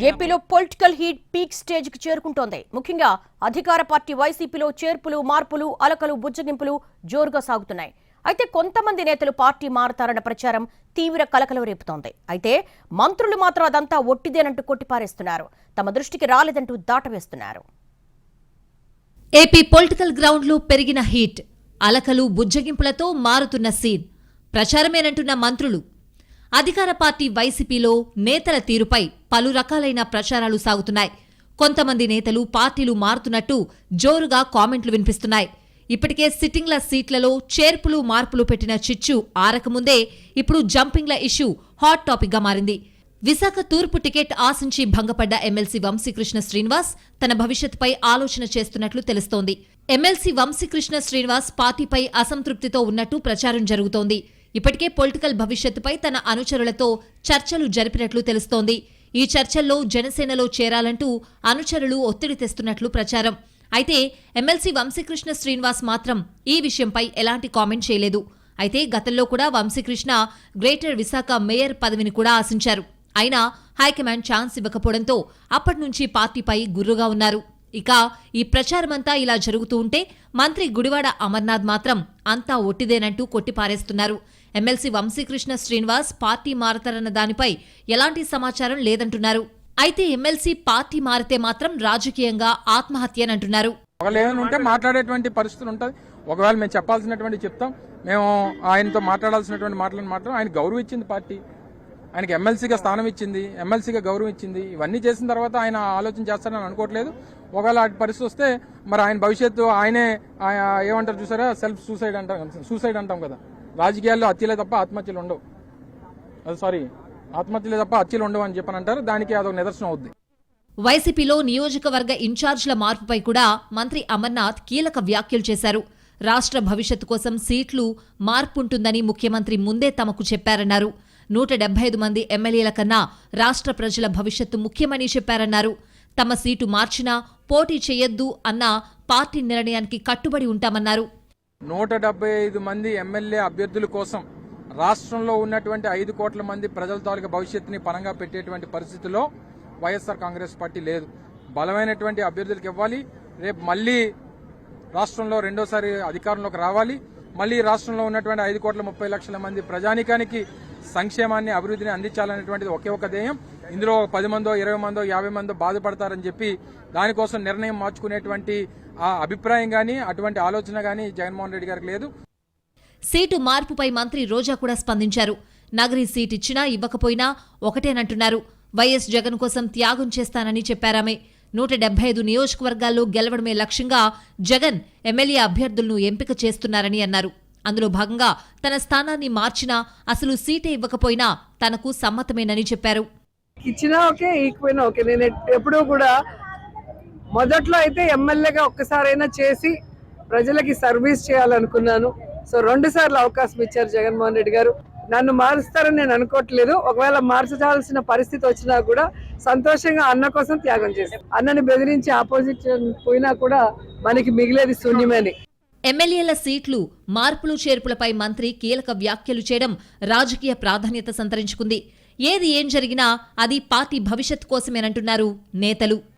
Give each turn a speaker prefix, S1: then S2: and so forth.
S1: ఏపీలో political heat peak స్టేజ్కి చేరుకుంటోంది. ముఖ్యంగా అధికార పార్టీ వైసీపీలో చేర్పులు మార్పులు అలకలు బుజ్జగింపులు జోరుగా సాగుతున్నాయి. అయితే కొంతమంది నేతలు పార్టీ మారతారన్న ప్రచారం తీవ్ర కలకలం రేపుతోంది. అయితే మంత్రులు మాత్రం అదంతా ఒట్టిదేనంటూ కొట్టిపారేస్తున్నారు. తమ దృష్టికి రాలేదంటూ దాటవేస్తున్నారు.
S2: ఏపీ పొలిటికల్ గ్రౌండ్లో పెరిగిన హీట్ అలకలు బుజ్జగింపులతో మారుతున్న సీన్. ప్రచారమేనంటున్న మంత్రులు అధికార పార్టీ వైసీపీలో నేతల తీరుపై పలు రకాలైన ప్రచారాలు సాగుతున్నాయి. కొంతమంది నేతలు పార్టీలు మారుతున్నట్టు జోరుగా కామెంట్లు వినిపిస్తున్నాయి. ఇప్పటికే సిట్టింగ్ల సీట్లలో చేర్పులు మార్పులు పెట్టిన చిచ్చు ఆరకముందే ఇప్పుడు జంపింగ్ల ఇష్యూ హాట్ టాపిక్గా మారింది. విశాఖ తూర్పు టికెట్ ఆశించి భంగపడ్డ ఎమ్మెల్సీ వంశీకృష్ణ శ్రీనివాస్ తన భవిష్యత్తుపై ఆలోచన చేస్తున్నట్లు తెలుస్తోంది. ఎమ్మెల్సీ వంశీకృష్ణ శ్రీనివాస్ పార్టీపై అసంతృప్తితో ఉన్నట్టు ప్రచారం జరుగుతోంది. ఇప్పటికే పొలిటికల్ భవిష్యత్తుపై తన అనుచరులతో చర్చలు జరిపినట్లు తెలుస్తోంది. ఈ చర్చల్లో జనసేనలో చేరాలంటూ అనుచరులు ఒత్తిడి తెస్తున్నట్లు ప్రచారం. అయితే ఎమ్మెల్సీ వంశీకృష్ణ శ్రీనివాస్ మాత్రం ఈ విషయంపై ఎలాంటి కామెంట్ చేయలేదు. అయితే గతంలో కూడా వంశీకృష్ణ గ్రేటర్ విశాఖ మేయర్ పదవిని కూడా ఆశించారు. అయినా హైకమాండ్ ఛాన్స్ ఇవ్వకపోవడంతో అప్పటి నుంచి పార్టీపై గుర్రుగా ఉన్నారు. ఇక ఈ ప్రచారమంతా ఇలా జరుగుతూ ఉంటే మంత్రి గుడివాడ అమర్నాథ్ మాత్రం అంతా ఒట్టిదేనంటూ కొట్టిపారేస్తున్నారు. ఎమ్మెల్సీ వంశీకృష్ణ శ్రీనివాస్ పార్టీ మారతారన్న దానిపై ఎలాంటి సమాచారం లేదంటున్నారు. అయితే ఎమ్మెల్సీ పార్టీ మారితే మాత్రం రాజకీయంగా ఆత్మహత్యనంటున్నారు
S3: ఒకవేళ ఉంటే మాట్లాడేటువంటి పరిస్థితులు ఉంటుంది. ఒకవేళ మేము చెప్పాల్సినటువంటి చెప్తాం. మేము ఆయనతో మాట్లాడాల్సినటువంటి మాటలను మాత్రం ఆయన గౌరవించింది ఇచ్చింది పార్టీ. ఆయనకి ఎమ్మెల్సీగా స్థానం ఇచ్చింది ఎమ్మెల్సీగా గౌరవం ఇచ్చింది. ఇవన్నీ చేసిన తర్వాత ఆయన ఆలోచన చేస్తారని అనుకోవట్లేదు. ఒకవేళ అటు పరిస్థితి వస్తే మరి ఆయన భవిష్యత్తు ఆయనే ఆయన ఏమంటారు చూసారా? సెల్ఫ్ సూసైడ్ అంటాం సూసైడ్ అంటాం కదా. రాజకీయాల్లో హత్యలే తప్ప ఆత్మహత్యలు ఉండవు. అది సారీ ఆత్మహత్యలే తప్ప హత్యలు ఉండవు అని చెప్పని అంటారు. దానికి అదొక నిదర్శనం అవుద్ది.
S2: వైసీపీలో నియోజకవర్గ ఇన్ఛార్జ్ల మార్పుపై కూడా మంత్రి అమర్నాథ్ కీలక వ్యాఖ్యలు చేశారు. రాష్ట్ర భవిష్యత్తు కోసం సీట్లు మార్పుంటుందని ముఖ్యమంత్రి ముందే తమకు చెప్పారన్నారు. నూట డెబ్బై ఐదు మంది ఎమ్మెల్యేల కన్నా రాష్ట్ర ప్రజల భవిష్యత్తు ముఖ్యమని చెప్పారన్నారు. తమ సీటు మార్చినా పోటీ చేయొద్దు అన్న పార్టీ నిర్ణయానికి కట్టుబడి ఉంటామన్నారు.
S3: నూట ఐదు మంది ఎమ్మెల్యే అభ్యర్థుల కోసం రాష్ట్రంలో ఉన్నటువంటి ఐదు కోట్ల మంది ప్రజల తాలూకు భవిష్యత్తుని పరంగా పెట్టేటువంటి పరిస్థితిలో వైఎస్ఆర్ కాంగ్రెస్ పార్టీ లేదు. బలమైనటువంటి అభ్యర్థులకు ఇవ్వాలి. రేపు మళ్ళీ రాష్ట్రంలో రెండోసారి అధికారంలోకి రావాలి. మళ్ళీ రాష్ట్రంలో ఉన్నటువంటి ఐదు కోట్ల ముప్పై లక్షల మంది ప్రజానికానికి సంక్షేమాన్ని అభివృద్ధిని అందించాలనేటువంటిది ఒకే ఒక ధ్యేయం. ఇందులో పది మందో ఇరవై మందో యాభై మందో బాధపడతారని చెప్పి దానికోసం నిర్ణయం మార్చుకునేటువంటి ఆ అభిప్రాయం కానీ అటువంటి ఆలోచన కానీ జగన్మోహన్ రెడ్డి గారికి లేదు.
S2: సీటు మార్పుపై మంత్రి రోజా కూడా స్పందించారు. నగరి సీట్ ఇచ్చినా ఇవ్వకపోయినా ఒకటేనంటున్నారు. వైఎస్ జగన్ కోసం త్యాగం చేస్తానని చెప్పారామే. నూట డెబ్బై ఐదు నియోజకవర్గాల్లో గెలవడమే లక్ష్యంగా జగన్ ఎమ్మెల్యే అభ్యర్థులను ఎంపిక చేస్తున్నారని అన్నారు. అందులో భాగంగా తన స్థానాన్ని మార్చినా అసలు సీటే ఇవ్వకపోయినా తనకు సమ్మతమేనని చెప్పారు.
S4: ఇచ్చినా ఓకే ఈక్వైనా ఓకే. నేను ఎప్పుడూ కూడా మొదట్లో అయితే ఎమ్మెల్యేగా ఒక్కసారైనా చేసి ప్రజలకి సర్వీస్ చేయాలనుకున్నాను. సో రెండు సార్లు అవకాశం ఇచ్చారు జగన్మోహన్ రెడ్డి గారు. నన్ను మారుస్తారని నేను అనుకోవట్లేదు. ఒకవేళ మార్చాల్సిన పరిస్థితి వచ్చినా కూడా సంతోషంగా అన్న కోసం త్యాగం చేశాను. అన్నని బెదిరించి ఆపోజిట్ పోయినా కూడా మనకి మిగిలేది శూన్యమని.
S2: ఎమ్మెల్యేల సీట్లు మార్పులు చేర్పులపై మంత్రి కీలక వ్యాఖ్యలు చేయడం రాజకీయ ప్రాధాన్యత సంతరించుకుంది. ఏది ఏం జరిగినా అది పార్టీ భవిష్యత్ కోసమేనంటున్నారు నేతలు.